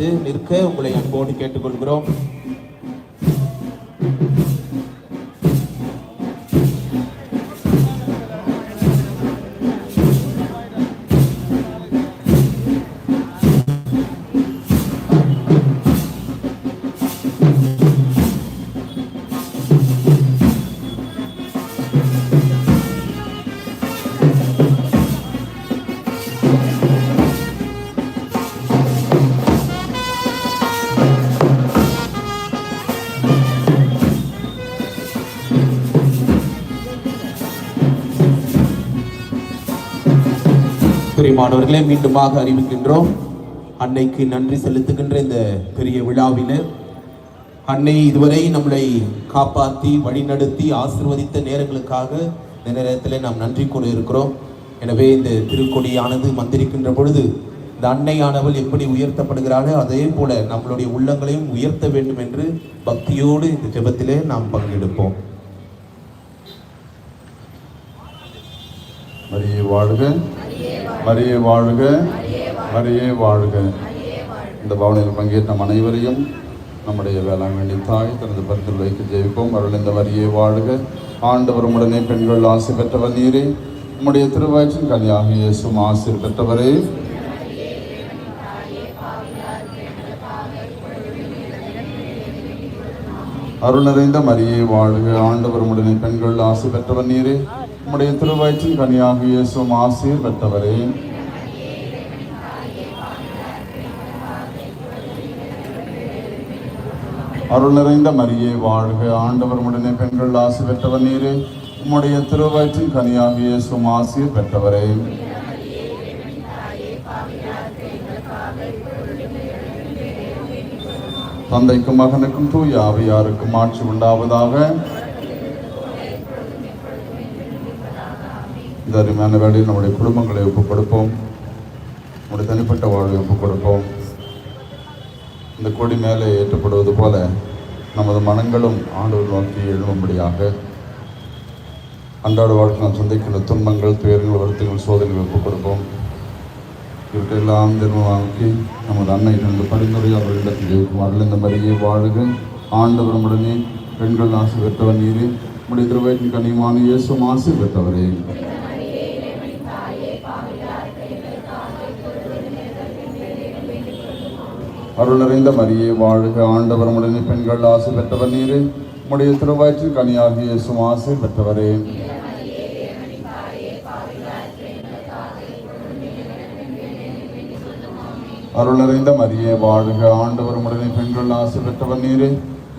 வந்து நிற்க உங்களை அன்போடு கேட்டுக்கொள்கிறோம். பிரியமானவர்களே மீண்டுமாக அறிவிக்கின்றோம். அன்னைக்கு நன்றி செலுத்துகின்ற இந்த பெரிய விழாவில அன்னை இதுவரை நம்மளை காப்பாற்றி வழிநடத்தி ஆசிர்வதித்த நேரங்களுக்காக இந்த நேரத்தில் நாம் நன்றி கூற இருக்கிறோம் எனவே இந்த திருக்கொடியானது மந்திரிக்கின்ற பொழுது இந்த அன்னையானவள் எப்படி உயர்த்தப்படுகிறாளோ அதே போல நம்மளுடைய உள்ளங்களையும் உயர்த்த வேண்டும் என்று பக்தியோடு இந்த ஜெபத்திலே நாம் பங்கெடுப்போம். மரியே வாழ்க. மரியே வாழ்க மரியே வாழ்க. இந்த பாவனையில் பங்கேற்ற நம் அனைவரையும் நம்முடைய வேளாங்கண்ணி தாய் தனது பரிந்துரை வைக்க ஜெயிப்போம். அருள் இந்த மரியே வாழ்க. ஆண்டவரும் உடனே பெண்கள் ஆசை பெற்றவர் நீரே. உம்முடைய திருவாய்ச்சின் கனியாக இயேசும் ஆசை பெற்றவரே. அருள் நிறைந்த மரியே வாழ்க. ஆண்டவர் உடனே பெண்கள் ஆசை பெற்றவர் நீரே. உம்முடைய திருவயிற்றின் கனியாக இயேசும் ஆசீர் பெற்றவரே அருள் நிறைந்த மரியே வாழ்க. ஆண்டவர் உடனே பெண்கள் ஆசி பெற்றவர் நீரே. உம்முடைய திருவயிற்றின் கனியாக இயேசும் ஆசீர் பெற்றவரே தந்தைக்கும் மகனுக்கும் தூய் ஆவியாருக்கும் ஆட்சி உண்டாவதாக. இந்த அருமையான வேலையில் நம்முடைய குடும்பங்களை ஒப்புக் கொடுப்போம். நம்முடைய தனிப்பட்ட வாழ்வை ஒப்புக் கொடுப்போம். இந்த கொடி மேலே ஏற்றப்படுவது போல நமது மனங்களும் ஆண்டவர் நோக்கி எழும்படியாக அன்றாட வாழ்க்கை நாம் சந்திக்கின்ற துன்பங்கள் துயரங்கள் வருத்தங்கள் சோதனைகள் ஒப்புக் கொடுப்போம். இவற்றையெல்லாம் திரும்பி நமது அன்னை தனது பரிந்துரை அவர்களிடத்தில் ஜெயிக்கும் அருள் இந்த மாதிரியே வாழுக. ஆண்டவர் உடனே பெண்கள் ஆசை பெற்றவர் நீரே. உடைய கனிமான இயேசும் ஆசை பெற்றவரே அருளறிந்த மரியே வாழ்க ஆண்டவர் உடனே பெண்கள் ஆசை பெற்றவர் நீரே. உடைய திருவயிற்றின் கனியாகிய சுமாசை பெற்றவரே. அருளறிந்த மரியே வாழ்க ஆண்டவர் உடனே பெண்கள் ஆசை பெற்றவர் நீரே.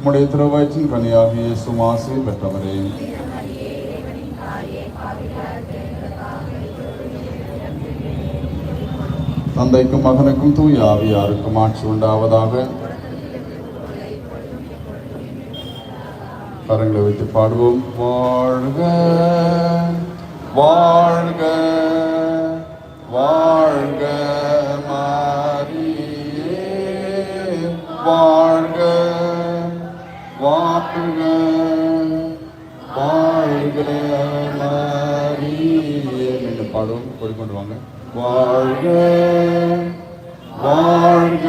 உடைய திருவயிற்றின் கனியாகிய சுமாசை பெற்றவரே. தந்தைக்கும் மகனுக்கும் தூய் ஆவியாருக்கும் ஆட்சி உண்டாவதாக. கரங்களை வைத்து பாடுவோம். வாழ்க வாழ்க வாழ்க மாரியே வாழ்க வாழ்க வாழ்க மாரியே. என்று பாடுவோம். கொண்டு வாங்க. வாழ்க வாழ்க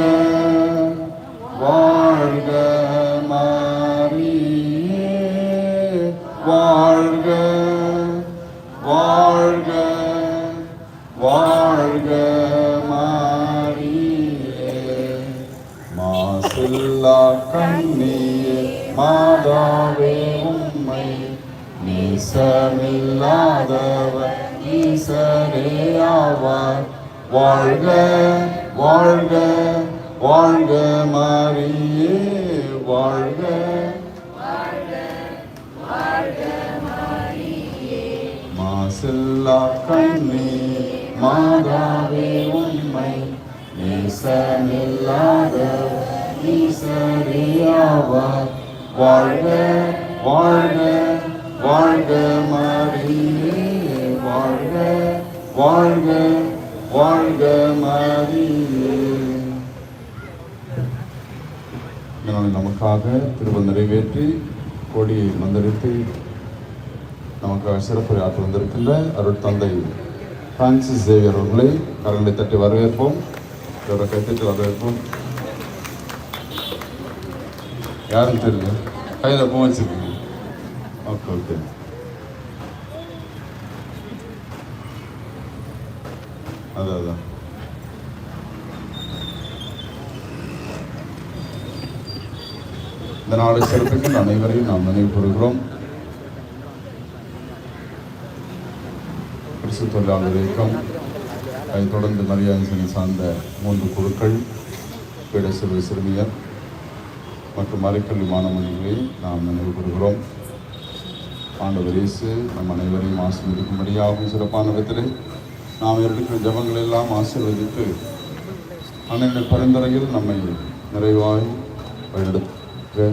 வாழ்க மாரியே வாழ்க வாழ்க வாழ்க மாரியே மாசில்லா கண்ணியே மாதாவே உம்மை நீசமில்லாதவர். ஈசரே ஆவார் வாழ்க வாழ்க வாழ்க மாரியே வாழ்க. மாசில்லா கண்ணே மாதாவே உண்மை. நேசமில்லாத ஈசரியாவார் வாழ்க வாழ்க வாழ்க மாரியே. வாழ்க வாழ்க மாறி. நமக்காக திருவள் நிறைவேற்றி கொடியை மந்திரித்து நமக்காக சிறப்பு ஆற்றி வந்திருக்கின்ற அருள் தந்தை பிரான்சிஸ் சேவியர் அவர்களை கரங்களை தட்டி வரவேற்போம். இவரை கைத்தட்டி வரவேற்போம். யாரும் தெரியல. கையில் பூ வச்சுருக்கீங்க. Okay okay. அதான் அதான். இந்த நாளை சிறப்புக்கு அனைவரையும் நாம் நினைவு கூறுகிறோம். கிறிஸ்து தொழிலாளர் இயக்கம் அதைத் தொடர்ந்து மரியாதை சார்ந்த மூன்று குழுக்கள் பீட சிறுமியர் மற்றும் மறைக்கல்வி மாணவர்களை நாம் நினைவு கூறுகிறோம். ஆண்டவர் இயேசு நம் அனைவரையும் ஆசீர்வதிக்கும்படியாகவும் சிறப்பான விதத்தில் நாம் எடுக்கிற ஜபங்கள் எல்லாம் ஆசீர்வதித்து அன்னையின் பரிந்துரையில் நம்மை நிறைவாய் வழிநடத்த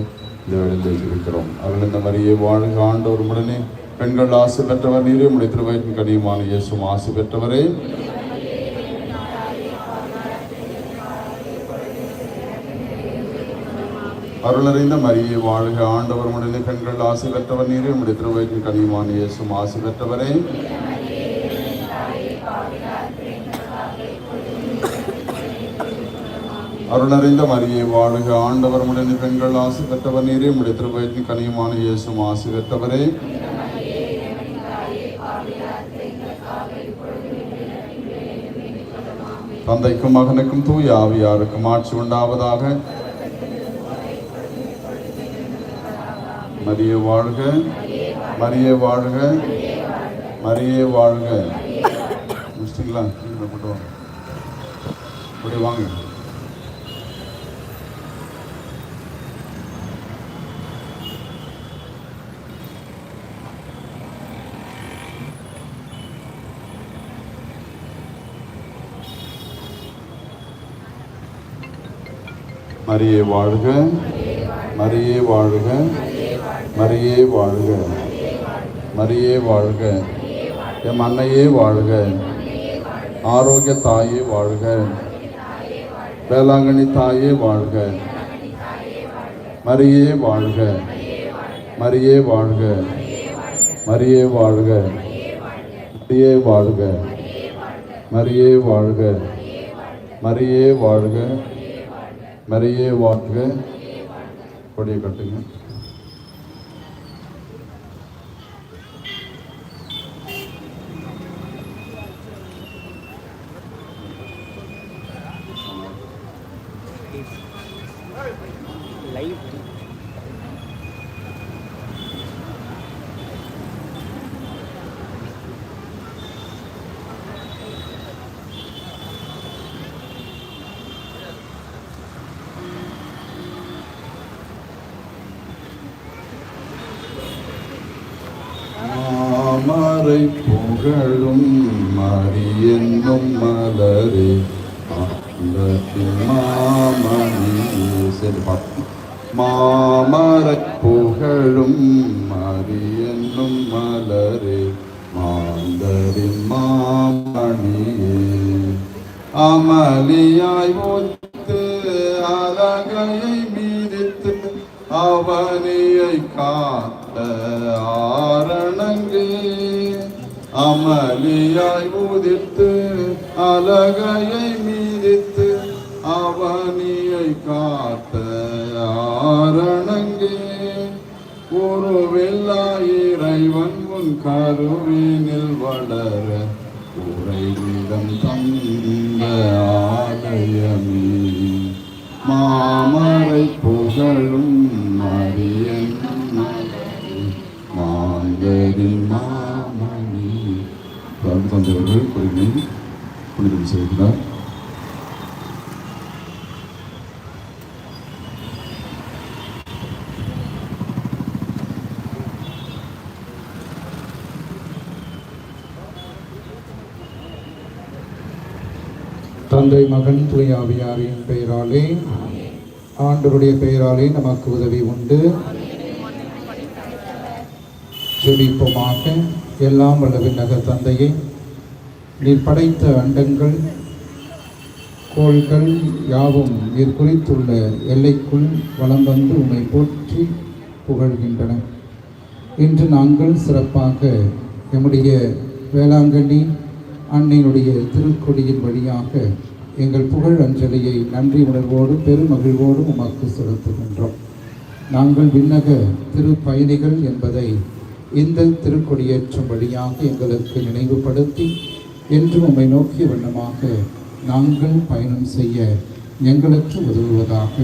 இந்த இருக்கிறோம் அவர்கள் இந்த மரியை வாழ்க ஆண்டவர் உடனே பெண்கள் ஆசை பெற்றவர் நீரே உடைய திருவயிற்றின் கனியுமான இயேசும் ஆசை பெற்றவரே. அருளறிந்த மரியை வாழ்க ஆண்டவர் உடனே பெண்கள் ஆசை பெற்றவர் நீரே உடைய திருவயிற்றின் கனியுமான இயேசும் ஆசை பெற்றவரே. அருளறிந்த மரியை வாழுக. ஆண்டவர் உடனே பெண்கள் ஆசை பெற்றவர் நீரே. முடி திருபயத்தின் கனியுமான இயேசும் ஆசை பெற்றவரே. தந்தைக்கும் மகனுக்கும் தூய் ஆவியாருக்கும் ஆட்சி உண்டாவதாக. மரிய வாழ்க. மரிய வாழ்க. மரிய வாழ்க. முடிச்சிங்களா? கீழே போட்டு வாங்க. இப்படி வாங்க. மரியே வாழ்க. மரியே வாழ்க. மரியே வாழ்க. மரியே வாழ்க. எம் அன்னையே வாழ்க. ஆரோக்கிய தாயே வாழ்க. வேளாங்கண்ணி தாயே வாழ்க. மரியே வாழ்க. மரியே வாழ்க. மரியே வாழ்க. மரியே வாழ்க. மரியே வாழ்க. மரியே வாழ்க. மரியே வாழ்க கொடியை கட்டுங்க லைவ் மாமரை புகழும் மரியென்னும் மலரே ஆண்டத்தின் மாமணி சரி பார்ப்போம் மாமரை புகழும் மரியென்னும் மலரே மாந்தரின் மாமணியே. அமளியாய் ஒத்து அழகையை மீறித்து அவனியை காத்த ஆரணங்கே அமளியாய் உதித்து அழகையை மீதித்து அவனியை காத்த ஆரணங்கே. உருவில்லா இறைவன் உன் கருவினில் வளர உறைவிடம் தந்த ஆலயமே. மாமரை புகழும் வந்தவர்கள் குறிமை புனிதம் செய்கிறார் தந்தை மகன் தூய ஆவியாரின் பெயராலே ஆண்டருடைய பெயராலே நமக்கு உதவி உண்டு. ஜெபிப்போமாக. எல்லாம் வல்ல விண்ணக தந்தையை. நீர் படைத்த அண்டங்கள் கோள்கள் யாவும் நீர் குறித்துள்ள எல்லைக்குள் வலம் வந்து உம்மை போற்றி புகழ்கின்றன. இன்று நாங்கள் சிறப்பாக எம்முடைய வேளாங்கண்ணி அன்னையினுடைய திருக்கொடியின் வழியாக எங்கள் புகழ் அஞ்சலியை நன்றி உணர்வோடு பெருமகிழ்வோடு உமக்கு செலுத்துகின்றோம். நாங்கள் விண்ணக திருப்பயணிகள் என்பதை இந்த திருக்கொடியேற்றம் வழியாக எங்களுக்கு நினைவுபடுத்தி என்றும் உம்மை நோக்கிய வண்ணமாக நாங்கள் பயணம் செய்ய எங்களுக்கு உதவுவதாக.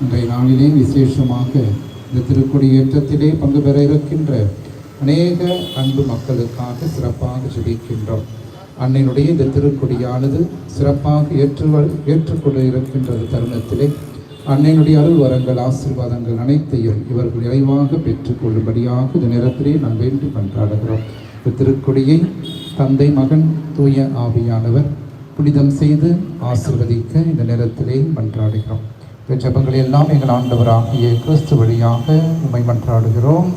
இன்றைய நாளிலே விசேஷமாக இந்த திருக்கொடியேற்றத்திலே பங்கு பெற இருக்கின்ற அநேக அன்பு மக்களுக்காக சிறப்பாக ஜெபிக்கின்றோம். அன்னையினுடைய இந்த திருக்கொடியானது சிறப்பாக ஏற்று ஏற்றுக்கொள்ள இருக்கின்ற தருணத்திலே. அன்னையினுடைய அருள் வரங்கள் ஆசீர்வாதங்கள் அனைத்தையும் இவர்கள் நிறைவாக பெற்றுக்கொள்ளும்படியாக இந்த நேரத்திலே நாம் வேண்டி கொண்டாடுகிறோம் இந்த திருக்கொடியை தந்தை மகன் தூய ஆவியானவர் புனிதம் செய்து ஆசிர்வதிக்க இந்த நேரத்திலே மன்றாடுகிறோம். இந்த ஜபங்கள் எல்லாம் எங்கள் ஆண்டவராகிய கிறிஸ்து வழியாக உண்மை மன்றாடுகிறோம்.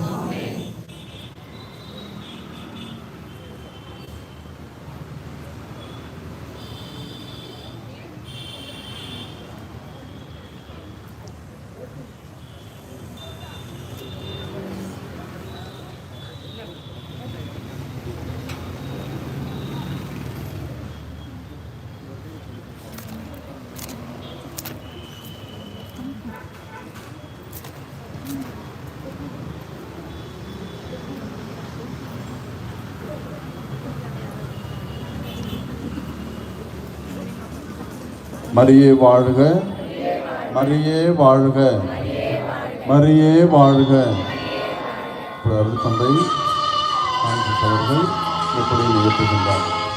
மரியே வாழ்க. மரியே வாழ்க. மரியே வாழ்க. தந்தை அவர்கள் எப்படி நிகழ்த்துகின்றார்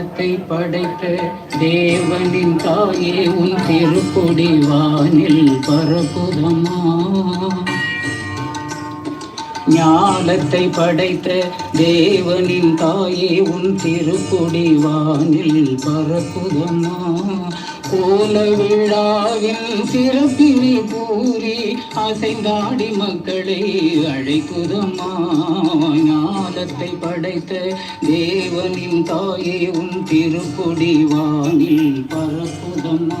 உலகத்தை படைத்த தேவனின் தாயே உன் திருப்பொடி வானில் பரப்புதமா? ஞானத்தை படைத்த தேவனின் தாயே உன் திருப்பொடி வானில் பரப்புதமா? கோல விழாவின் சிறப்பினை கூறி அசைந்தாடி மக்களை அழைக்குதம்மா. ஞானத்தை படைத்த தேவனின் தாயே உன் திருக்கொடி வானில் பரப்புதம்மா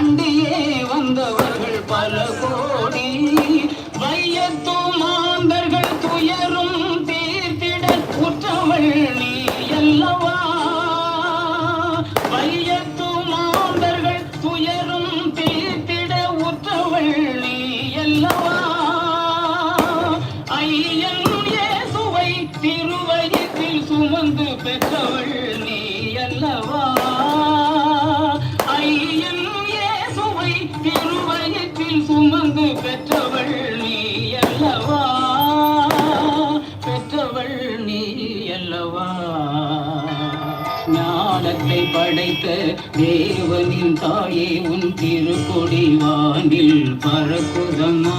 அண்டியே வந்தவர் பெற்றவள் நீ அல்லவா? பெற்றவள் நீ அல்லவா? ஞானத்தை படைத்த தேவனின் தாயே உன் திருக்கொடி வானில் பறக்குதமா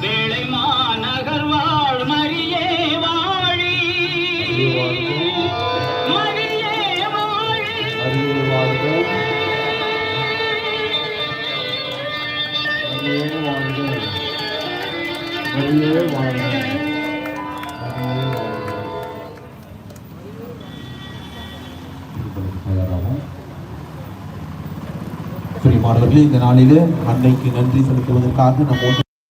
வேளை மாநகர் வாழ் இந்த நாளிலே அன்னைக்கு நன்றி செலுத்துவதற்காக நம்ம